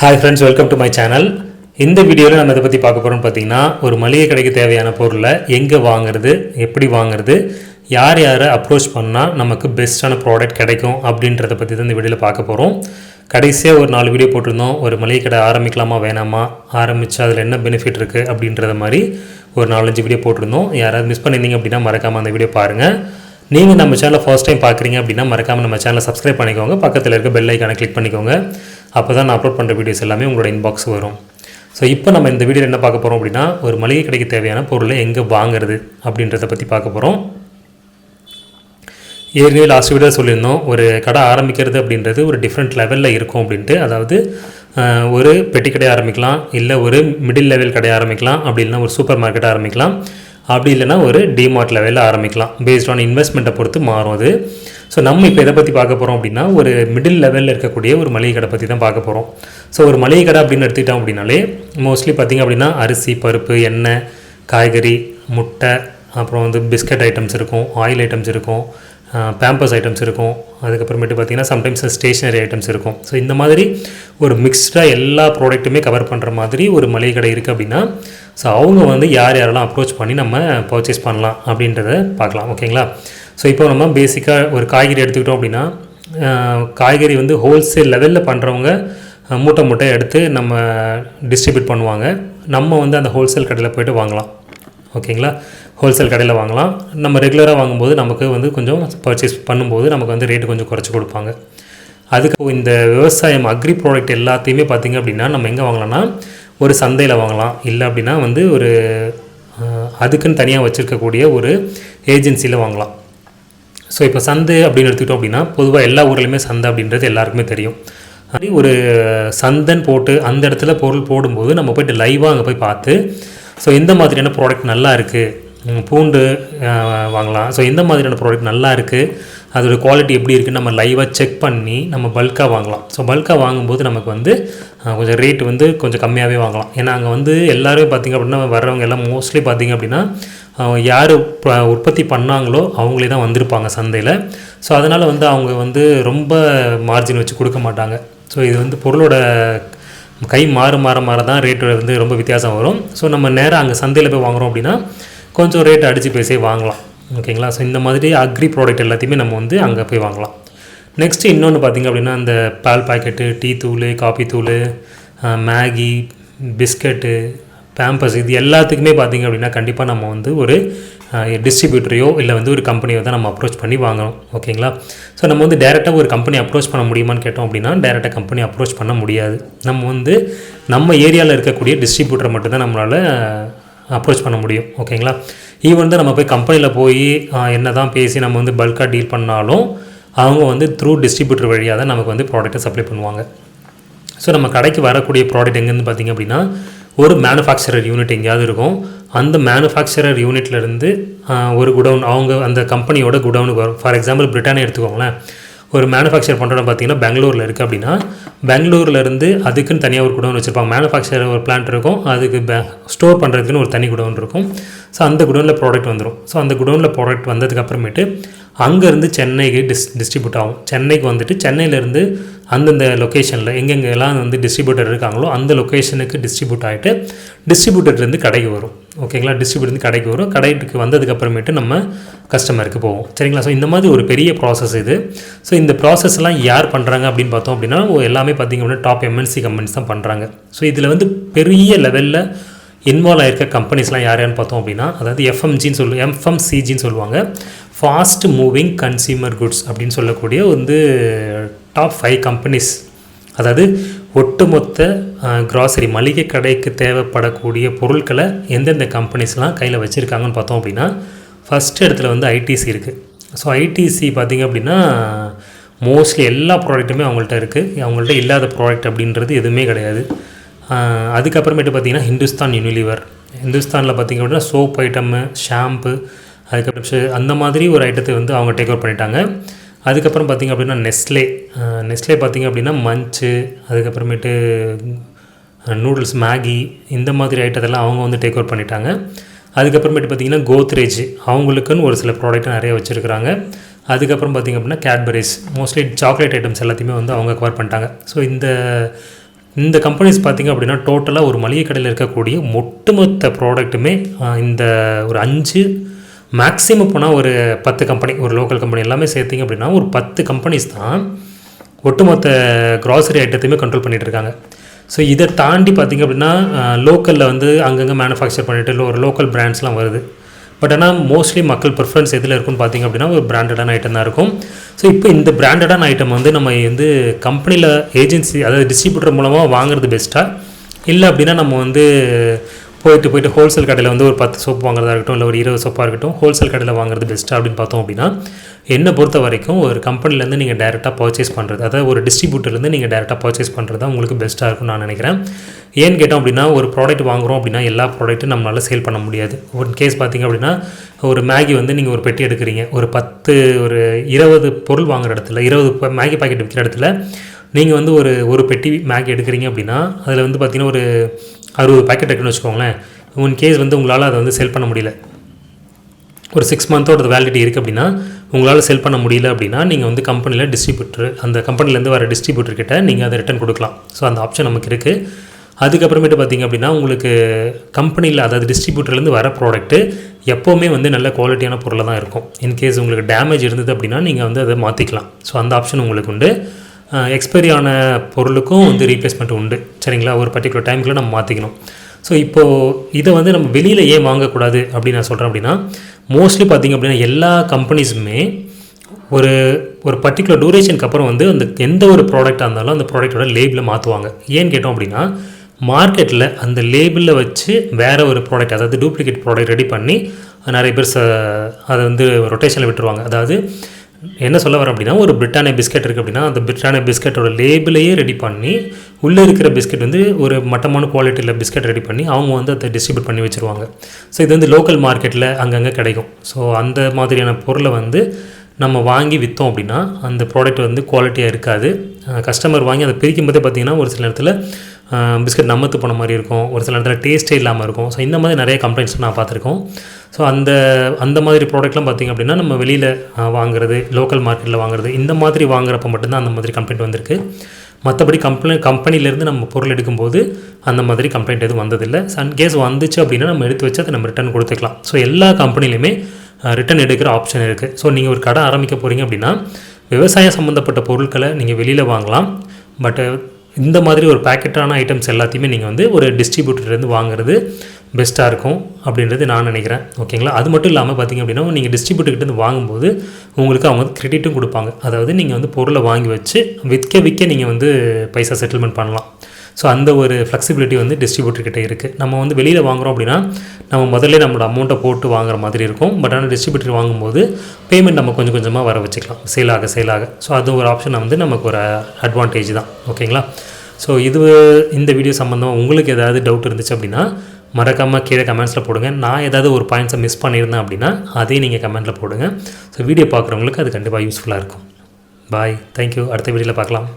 Hi friends welcome to my channel இந்த வீடியோவில் நம்ம இதை பற்றி பார்க்க போகிறோம்னு பார்த்தீங்கன்னா ஒரு மளிகை கடைக்கு தேவையான பொருளை எங்கே வாங்குறது எப்படி வாங்குறது யார் யாரை அப்ரோச் பண்ணால் நமக்கு பெஸ்ட்டான ப்ராடக்ட் கிடைக்கும் அப்படின்றத பற்றி தான் இந்த வீடியோவில் பார்க்க போகிறோம் கடைசியாக ஒரு நாலு வீடியோ போட்டிருந்தோம். ஒரு மளிகை கடை ஆரம்பிக்கலாமா வேணாமா ஆரம்பித்து அதில் என்ன பெனிஃபிட் இருக்குது அப்படின்றத மாதிரி ஒரு நாலஞ்சு வீடியோ போட்டிருந்தோம். யாராவது மிஸ் பண்ணியிருந்தீங்க அப்படின்னா மறக்காமல் அந்த வீடியோ பாருங்கள் நீங்கள் நம்ம சேனலை ஃபர்ஸ்ட் டைம் பார்க்குறீங்க அப்படின்னா மறக்காமல் நம்ம சேனலை சப்ஸ்கிரைப் பண்ணிக்கோங்க. பக்கத்தில் இருக்க பெல் ஐக்கானை கிளிக் பண்ணிக்கோங்க. அப்போ தான் நான் அப்லோட் பண்ணுற வீடியோஸ் எல்லாமே உங்களோட இன்பாக்ஸ் வரும். ஸோ இப்போ நம்ம இந்த வீடியோவில் என்ன பார்க்க போகிறோம் அப்படின்னா ஒரு மளிகை கடைக்கு தேவையான பொருளை எங்கே வாங்குறது அப்படின்றத பற்றி பார்க்க போகிறோம் ஏற்கனவே லாஸ்ட் வீடியோ சொல்லியிருந்தோம் ஒரு கடை ஆரம்பிக்கிறது அப்படின்றது ஒரு டிஃப்ரெண்ட் லெவலில் இருக்கும் அப்படின்ட்டு. அதாவது ஒரு பெட்டி கடை ஆரம்பிக்கலாம் இல்லை ஒரு மிடில் லெவல் கடை ஆரம்பிக்கலாம் அப்படி இல்லைன்னா ஒரு சூப்பர் மார்க்கெட் ஆரம்பிக்கலாம். அப்படி இல்லைன்னா ஒரு டிமார்ட் லெவலில் ஆரம்பிக்கலாம். பேஸ்ட் ஆன் இன்வெஸ்ட்மெண்ட்டை பொறுத்து மாறும் அது. ஸோ நம்ம இப்போ எதை பற்றி பார்க்க போகிறோம் அப்படின்னா ஒரு மிடில் லெவலில் இருக்கக்கூடிய ஒரு மளிகை கடை பற்றி தான் பார்க்க போகிறோம் ஸோ ஒரு மளிகை கடை அப்படின்னு எடுத்துக்கிட்டோம் அப்படின்னாலே மோஸ்ட்லி பார்த்திங்க அப்படின்னா அரிசி பருப்பு எண்ணெய் காய்கறி முட்டை அப்புறம் வந்து பிஸ்கட் ஐட்டம்ஸ் இருக்கும் ஆயில் ஐட்டம்ஸ் இருக்கும். பேம்பர்ஸ் ஐட்டம்ஸ் இருக்கும். அதுக்கப்புறமேட்டு பார்த்திங்கன்னா சம்டைம்ஸ் ஸ்டேஷ்னரி ஐட்டம்ஸ் இருக்கும். ஸோ இந்த மாதிரி ஒரு மிக்ஸ்டாக எல்லா ப்ராடக்ட்டுமே கவர் பண்ணுற மாதிரி ஒரு மளிகை கடை இருக்குது அப்படின்னா ஸோ அவங்க வந்து யார் யாரெல்லாம் அப்ரோச் பண்ணி நம்ம பர்ச்சேஸ் பண்ணலாம் அப்படின்றத பார்க்கலாம். ஓகேங்களா ஸோ இப்போ நம்ம பேசிக்காக ஒரு காய்கறி எடுத்துக்கிட்டோம் அப்படின்னா காய்கறி வந்து ஹோல்சேல் லெவலில் பண்ணுறவங்க மூட்டை மூட்டை எடுத்து நம்ம டிஸ்ட்ரிபியூட் பண்ணுவாங்க. நம்ம வந்து அந்த ஹோல்சேல் கடையில் போயிட்டு வாங்கலாம். ஓகேங்களா? ஹோல்சேல் கடையில் வாங்கலாம். நம்ம ரெகுலராக வாங்கும்போது நமக்கு வந்து கொஞ்சம் பர்ச்சேஸ் பண்ணும்போது நமக்கு வந்து ரேட்டு கொஞ்சம் குறைச்சி கொடுப்பாங்க. அதுக்கு இந்த விவசாயம் அக்ரி ப்ராடக்ட் எல்லாத்தையுமே பார்த்திங்க அப்படின்னா நம்ம எங்கே வாங்கலாம்னா ஒரு சந்தையில் வாங்கலாம். இல்லை அப்படின்னா வந்து ஒரு அதுக்குன்னு தனியாக வச்சுருக்கக்கூடிய ஒரு ஏஜென்சியில் வாங்கலாம். ஸோ இப்போ சந்தை அப்படின்னு எடுத்துக்கிட்டோம் அப்படின்னா பொதுவாக எல்லா ஊர்லேயுமே சந்தை அப்படின்றது எல்லாருக்குமே தெரியும். அப்படி ஒரு சந்தைன்னு போட்டு அந்த இடத்துல பொருள் போடும்போது நம்ம போயிட்டு லைவாக அங்கே போய் பார்த்து ஸோ எந்த மாதிரியான ப்ராடக்ட் நல்லா இருக்குது பூண்டு வாங்கலாம். ஸோ எந்த மாதிரியான ப்ராடக்ட் நல்லா இருக்குது அதோட குவாலிட்டி எப்படி இருக்குன்னு நம்ம லைவாக செக் பண்ணி நம்ம பல்காக வாங்கலாம். ஸோ பல்காக வாங்கும்போது நமக்கு வந்து கொஞ்சம் ரேட் வந்து கொஞ்சம் கம்மியாகவே வாங்கலாம். ஏன்னா அங்கே வந்து எல்லோரும் பார்த்திங்க அப்படின்னா வர்றவங்க எல்லாம் மோஸ்ட்லி பார்த்திங்க அப்படின்னா யார் ப- உற்பத்தி பண்ணாங்களோ அவங்களே தான் வந்திருப்பாங்க சந்தையில். ஸோ அதனால் வந்து அவங்க வந்து ரொம்ப மார்ஜின் வச்சு கொடுக்க மாட்டாங்க. ஸோ இது வந்து பொருளோட கை மாறு மாற மாற தான் ரேட்டு வந்து ரொம்ப வித்தியாசம் வரும். ஸோ நம்ம நேராக அங்கே சந்தையில் போய் வாங்குறோம் அப்படின்னா கொஞ்சம் ரேட் அடித்து பேசி வாங்கலாம். ஓகேங்களா ஸோ இந்த மாதிரி அக்ரி ப்ராடக்ட் எல்லாத்தையுமே நம்ம வந்து அங்கே போய் வாங்கலாம். நெக்ஸ்ட்டு இன்னொன்று பார்த்திங்க அப்படின்னா அந்த பால் பாக்கெட்டு டீ தூள் காஃபி தூள் மேகி பிஸ்கட்டு பேம்பஸ் இது எல்லாத்துக்குமே பார்த்திங்க அப்படின்னா கண்டிப்பாக நம்ம வந்து ஒரு டிஸ்ட்ரிபியூட்டரையோ இல்லை வந்து ஒரு கம்பெனியோ தான் நம்ம அப்ரோச் பண்ணி வாங்கணும். ஓகேங்களா ஸோ நம்ம வந்து டேரெக்டாக ஒரு கம்பெனி அப்ரோச் பண்ண முடியுமான்னு கேட்டோம் அப்படின்னா டேரெக்டாக கம்பெனி அப்ரோச் பண்ண முடியாது. நம்ம வந்து நம்ம ஏரியாவில் இருக்கக்கூடிய டிஸ்ட்ரிபியூட்டரை மட்டும்தான் நம்மளால் அப்ரோச் பண்ண முடியும். ஓகேங்களா ஈவன் தான் நம்ம போய் கம்பெனியில் போய் என்ன தான் பேசி நம்ம வந்து பல்காக டீல் பண்ணாலும் அவங்க வந்து த்ரூ டிஸ்ட்ரிபியூட்டர் வழியாக தான் நமக்கு வந்து ப்ராடக்ட்டை சப்ளை பண்ணுவாங்க. ஸோ நம்ம கடைக்கு வரக்கூடிய ப்ராடக்ட் எங்கேருந்து பார்த்தீங்க அப்படின்னா ஒரு மேனுஃபேக்சரர் யூனிட் எங்கேயாவது இருக்கும். அந்த மேனுஃபேக்சரர் யூனிட்லேருந்து ஒரு குடவுன் அவங்க அந்த கம்பெனியோட குடவுனுக்கு வரும். ஃபார் எக்ஸாம்பிள் பிரிட்டானே எடுத்துக்கோங்களேன். ஒரு மேனுஃபேக்சர் பண்ணுறோம் பார்த்தீங்கன்னா பெங்களூரில் இருக்குது அப்படின்னா பெங்களூர்லேருந்து அதுக்குன்னு தனியாக ஒரு குடவுன் வச்சுருப்பாங்க. மேனுஃபேக்சர் ஒரு பிளான்ட் இருக்கும். அதுக்கு பே ஸ்டோர் பண்ணுறதுக்குன்னு ஒரு தனி குடவுன் இருக்கும். ஸோ அந்த குடவுனில் ப்ராடக்ட் வந்துடும் ஸோ அந்த குடவுனில் ப்ராடக்ட் வந்ததுக்கப்புறமேட்டு அங்கேருந்து சென்னைக்கு டிஸ் டிஸ்ட்ரிபியூட் ஆகும். சென்னைக்கு வந்துட்டு சென்னையிலேருந்து அந்தந்த லொக்கேஷனில் எங்கெங்கெல்லாம் வந்து டிஸ்ட்ரிபியூட்டர் இருக்காங்களோ அந்த லொக்கேஷனுக்கு டிஸ்ட்ரிபியூட் ஆகிட்டு டிஸ்ட்ரிபியூட்டர்லேருந்து கடைக்கு வரும். ஓகேங்களா டிஸ்ட்ரிபியூட்டர்லேருந்து கடைக்கு வரும். கடைக்கு வந்ததுக்கப்புறமேட்டு நம்ம கஸ்டமருக்கு போவோம். சரிங்களா? ஸோ இந்த மாதிரி ஒரு பெரிய ப்ராசஸ் இது. ஸோ இந்த ப்ராசஸ்லாம் யார் பண்ணுறாங்க அப்படின்னு பார்த்தோம் அப்படின்னா எல்லாமே பார்த்திங்க அப்படின்னா டாப் எம்என்சி கம்பெனிஸ் தான் பண்ணுறாங்க ஸோ இதில் வந்து பெரிய லெவலில் இன்வால்வ் ஆகிருக்க கம்பெனிஸ்லாம் யார் யாருன்னு பார்த்தோம் அப்படின்னா அதாவது எஃப்எம்ஜின்னு சொல்லு எஃப்எம்சிஜின்னு சொல்லுவாங்க. ஃபாஸ்ட் மூவிங் கன்சியூமர் குட்ஸ் அப்படின்னு சொல்லக்கூடிய வந்து டாப் ஃபைவ் கம்பெனிஸ் அதாவது ஒட்டுமொத்த கிராசரி மளிகை கடைக்கு தேவைப்படக்கூடிய பொருட்களை எந்தெந்த கம்பெனிஸ்லாம் கையில் வச்சுருக்காங்கன்னு பார்த்தோம் அப்படின்னா ஃபஸ்ட் இடத்துல வந்து ஐடிசி இருக்குது ஸோ ஐடிசி பார்த்திங்க அப்படின்னா மோஸ்ட்லி எல்லா ப்ராடக்ட்டுமே அவங்கள்ட்ட இருக்குது அவங்கள்ட்ட இல்லாத ப்ராடக்ட் அப்படின்றது எதுவுமே கிடையாது. அதுக்கப்புறமேட்டு பார்த்தீங்கன்னா ஹிந்துஸ்தான் யூனிலிவர் ஹிந்துஸ்தானில் பார்த்திங்க அப்படின்னா சோப் ஐட்டம் ஷாம்பு அதுக்கப்புறம் அந்த மாதிரி ஒரு ஐட்டத்தை வந்து அவங்க டேக் ஓவர் பண்ணிட்டாங்க. அதுக்கப்புறம் பார்த்திங்க அப்படின்னா நெஸ்லே நெஸ்லே பார்த்திங்க அப்படின்னா மஞ்சு அதுக்கப்புறமேட்டு நூடுல்ஸ் மேகி இந்த மாதிரி ஐட்டத்தெல்லாம் அவங்க வந்து டேக் ஓவர் பண்ணிட்டாங்க. அதுக்கப்புறமேட்டு பார்த்திங்கன்னா கோத்ரேஜ் அவங்களுக்குன்னு ஒரு சில ப்ராடக்ட் நிறைய வச்சுருக்குறாங்க. அதுக்கப்புறம் பார்த்திங்க அப்படின்னா கேட்பரிஸ் மோஸ்ட்லி சாக்லேட் ஐட்டம்ஸ் எல்லாத்தையுமே வந்து அவங்க கவர் பண்ணிட்டாங்க. ஸோ இந்த இந்த கம்பெனிஸ் பார்த்திங்க அப்படின்னா டோட்டலாக ஒரு மளிகை கடையில் இருக்கக்கூடிய ஒட்டுமொத்த ப்ராடக்ட்டுமே இந்த ஒரு அஞ்சு மேக்ஸிமம் போனால் ஒரு பத்து கம்பெனி ஒரு லோக்கல் கம்பெனி எல்லாமே சேர்த்திங்க அப்படின்னா ஒரு பத்து கம்பெனிஸ் தான் ஒட்டுமொத்த க்ராசரி ஐட்டத்தையுமே கண்ட்ரோல் பண்ணிகிட்ருக்காங்க இருக்காங்க. ஸோ இதை தாண்டி பார்த்திங்க அப்படின்னா லோக்கலில் வந்து அங்கங்கே மேனுஃபேக்சர் பண்ணிட்டு ஒரு லோக்கல் பிராண்ட்ஸ்லாம் வருது. பட் ஆனால் மோஸ்ட்லி மக்கள் ப்ரிஃபரன்ஸ் எதில் இருக்குன்னு பார்த்தீங்க அப்படின்னா ஒரு பிராண்டடான ஐட்டம் தான் இருக்கும். ஸோ இப்போ இந்த பிராண்டடான ஐட்டம் வந்து நம்ம வந்து கம்பெனியில் ஏஜென்சி அதாவது டிஸ்ட்ரிபியூட்டர் மூலமாக வாங்குறது பெஸ்ட்டாக இல்லை அப்படின்னா நம்ம வந்து போயிட்டு போயிட்டு ஹோல்சேல் கடையில் வந்து ஒரு பத்து சோப்பு வாங்குறதா இருக்கட்டும் இல்லை ஒரு இருபது சோப்பாக இருக்கட்டும் ஹோல்சேல் கடையில் வாங்குறது பெஸ்ட்டாக அப்படின்னு பார்த்தோம் அப்படின்னா என்னை பொறுத்த வரைக்கும் ஒரு கம்பெனிலேருந்து நீங்கள் டேரெக்டாக பர்ச்சேஸ் பண்ணுறது அதாவது ஒரு டிஸ்ட்ரிபியூட்டர்லேருந்து நீங்கள் டேரெக்டாக பர்ச்சேஸ் பண்ணுறது தான் உங்களுக்கு பெஸ்ட்டாக இருக்கும்னு நான் நினைக்கிறேன். ஏன்னு கேட்டோம் அப்படின்னா ஒரு ப்ராடக்ட் வாங்குகிறோம் அப்படின்னா எல்லா ப்ராடக்ட்டும் நம்மளால் சேல் பண்ண முடியாது. ஒரு கேஸ் பார்த்தீங்க அப்படின்னா ஒரு மேகி வந்து நீங்கள் ஒரு பெட்டி எடுக்கிறீங்க. ஒரு பத்து ஒரு இருபது பொருள் வாங்குகிற இடத்துல இருபது ப- மேகி பாக்கெட் விற்கிற இடத்துல நீங்கள் வந்து ஒரு ஒரு பெட்டி மேகி எடுக்கிறீங்க அப்படின்னா அதில் வந்து பார்த்தீங்கன்னா ஒரு அறுபது பாக்கெட் இருக்குன்னு வச்சுக்கோங்களேன். உன் கேஸ் வந்து உங்களால் அதை வந்து செல் பண்ண முடியல. ஒரு சிக்ஸ் மந்தோட வேலிடிட்டி இருக்குது அப்படின்னா உங்களால் செல் பண்ண முடியல அப்படின்னா நீங்கள் வந்து கம்பெனியில் டிஸ்ட்ரிபியூட்டர் அந்த கம்பெனிலேருந்து வர டிஸ்ட்ரிபியூட்டர்கிட்ட நீங்கள் அதை ரிட்டர்ன் கொடுக்கலாம். ஸோ அந்த ஆப்ஷன் நமக்கு இருக்குது அதுக்கப்புறமேட்டு பார்த்தீங்க அப்படின்னா உங்களுக்கு கம்பெனியில் அதாவது டிஸ்ட்ரிபியூட்டர்லேருந்து வர ப்ராடக்ட்டு எப்போவுமே வந்து நல்ல குவாலிட்டியான பொருளாக தான் இருக்கும். இன்கேஸ் உங்களுக்கு டேமேஜ் இருந்தது அப்படின்னா நீங்கள் வந்து அதை மாற்றிக்கலாம் ஸோ அந்த ஆப்ஷன் உங்களுக்கு உண்டு. எக்ஸ்பைரி ஆன பொருளுக்கும் வந்து ரீப்ளேஸ்மெண்ட் உண்டு. சரிங்களா? ஒரு பர்டிகுலர் டைமுக்குள்ள நம்ம மாற்றிக்கணும் ஸோ இப்போது இதை வந்து நம்ம வெளியில் ஏன் வாங்கக்கூடாது அப்படின்னு நான் சொல்கிறேன் அப்படின்னா மோஸ்ட்லி பார்த்திங்க அப்படின்னா எல்லா கம்பெனிஸுமே ஒரு ஒரு பர்டிகுலர் டூரேஷனுக்கு அப்புறம் வந்து அந்த எந்த ஒரு ப்ராடக்டாக இருந்தாலும் அந்த ப்ராடக்ட்டோட லேபிளை மாற்றுவாங்க ஏன்னு கேட்டோம் அப்படின்னா மார்க்கெட்டில் அந்த லேபிளில் வச்சு வேறு ஒரு ப்ராடக்ட் அதாவது டூப்ளிகேட் ப்ராடக்ட் ரெடி பண்ணி நிறைய பேர் ச அதை வந்து ரொட்டேஷனில் விட்டுருவாங்க. அதாவது என்ன சொல்ல வரேன் அப்படின்னா ஒரு பிரிட்டானிய பிஸ்கெட் இருக்குது அப்படின்னா அந்த பிரிட்டானிய பிஸ்கட்டோட லேபிளையே ரெடி பண்ணி உள்ளே இருக்கிற பிஸ்கெட் வந்து ஒரு மட்டமான குவாலிட்டியில் பிஸ்கெட் ரெடி பண்ணி அவங்க வந்து அதை டிஸ்ட்ரிபியூட் பண்ணி வச்சுருவாங்க. ஸோ இது வந்து லோக்கல் மார்க்கெட்டில் அங்கங்கே கிடைக்கும். ஸோ அந்த மாதிரியான பொருளை வந்து நம்ம வாங்கி விற்றோம் அப்படின்னா அந்த ப்ராடக்ட் வந்து குவாலிட்டியாக இருக்காது. கஸ்டமர் வாங்கி அதை பிரிக்கும் போதே பார்த்தீங்கன்னா ஒரு சில நேரத்தில் பிஸ்கட் நம்மத்து போன மாதிரி இருக்கும். ஒரு சில இடத்துல டேஸ்ட்டே இல்லாமல் இருக்கும். ஸோ இந்த மாதிரி நிறைய கம்ப்ளைண்ட்ஸ் நான் பார்த்துருக்கோம். ஸோ அந்த அந்த மாதிரி ப்ராடக்ட்லாம் பார்த்திங்க அப்படின்னா நம்ம வெளியில் வாங்குறது லோக்கல் மார்க்கெட்டில் வாங்குறது இந்த மாதிரி வாங்குறப்ப மட்டும்தான் அந்த மாதிரி கம்ப்ளைண்ட் வந்திருக்கு. மற்றபடி கம்பெனி கம்பெனிலேருந்து நம்ம பொருள் எடுக்கும்போது அந்த மாதிரி கம்ப்ளைண்ட் எதுவும் வந்ததில்லை. கேஸ் வந்துச்சு அப்படின்னா நம்ம எடுத்து வச்சு அதை நம்ம ரிட்டர்ன் கொடுத்துக்கலாம். ஸோ எல்லா கம்பெனிலையுமே ரிட்டர்ன் எடுக்கிற ஆப்ஷன் இருக்குது ஸோ நீங்கள் ஒரு கடை ஆரம்பிக்க போகிறீங்க அப்படின்னா விவசாயம் சம்மந்தப்பட்ட பொருட்களை நீங்கள் வெளியில் வாங்கலாம். பட் இந்த மாதிரி ஒரு பேக்கெட்டான ஐட்டம்ஸ் எல்லாத்தையுமே நீங்கள் வந்து ஒரு டிஸ்ட்ரிபியூட்டர்லேருந்து வாங்குறது பெஸ்ட்டாக இருக்கும் அப்படின்றது நான் நினைக்கிறேன். ஓகேங்களா அது மட்டும் இல்லாமல் பார்த்தீங்க அப்படின்னா நீங்கள் டிஸ்ட்ரிபியூட்டர்கிட்ட வாங்கும்போது உங்களுக்கு அவங்க வந்து கிரெடிட்டும் கொடுப்பாங்க. அதாவது நீங்கள் வந்து பொருளை வாங்கி வச்சு விற்க விற்க நீங்கள் வந்து பைசா செட்டில்மெண்ட் பண்ணலாம். ஸோ அந்த ஒரு ஃப்ளெக்சிபிலிட்டி வந்து டிஸ்ட்ரிபியூட்டர்கிட்ட இருக்குது நம்ம வந்து வெளியில் வாங்குறோம் அப்படின்னா நம்ம முதல்ல நம்மளோட அமௌண்ட்டை போட்டு வாங்குற மாதிரி இருக்கும். பட் ஆனால் டிஸ்ட்ரிபியூட்டர் வாங்கும்போது பேமெண்ட் நம்ம கொஞ்சம் கொஞ்சமாக வர வச்சுக்கலாம். சேலாக சேலாக. ஸோ அது ஒரு ஆப்ஷன் வந்து நமக்கு ஒரு அட்வான்டேஜ் தான். ஓகேங்களா ஸோ இது இந்த வீடியோ சம்மந்தமாக உங்களுக்கு ஏதாவது டவுட் இருந்துச்சு அப்படின்னா மறக்காமல் கீழே கமெண்ட்ஸில் போடுங்க. நான் ஏதாவது ஒரு பாயிண்ட்ஸை மிஸ் பண்ணியிருந்தேன் அப்படின்னா அதையும் நீங்கள் கமெண்ட்டில் போடுங்க. ஸோ வீடியோ பார்க்குறவங்களுக்கு அது கண்டிப்பாக யூஸ்ஃபுல்லாக இருக்கும். பாய் தேங்க்யூ அடுத்த வீடியோவில் பார்க்கலாம்.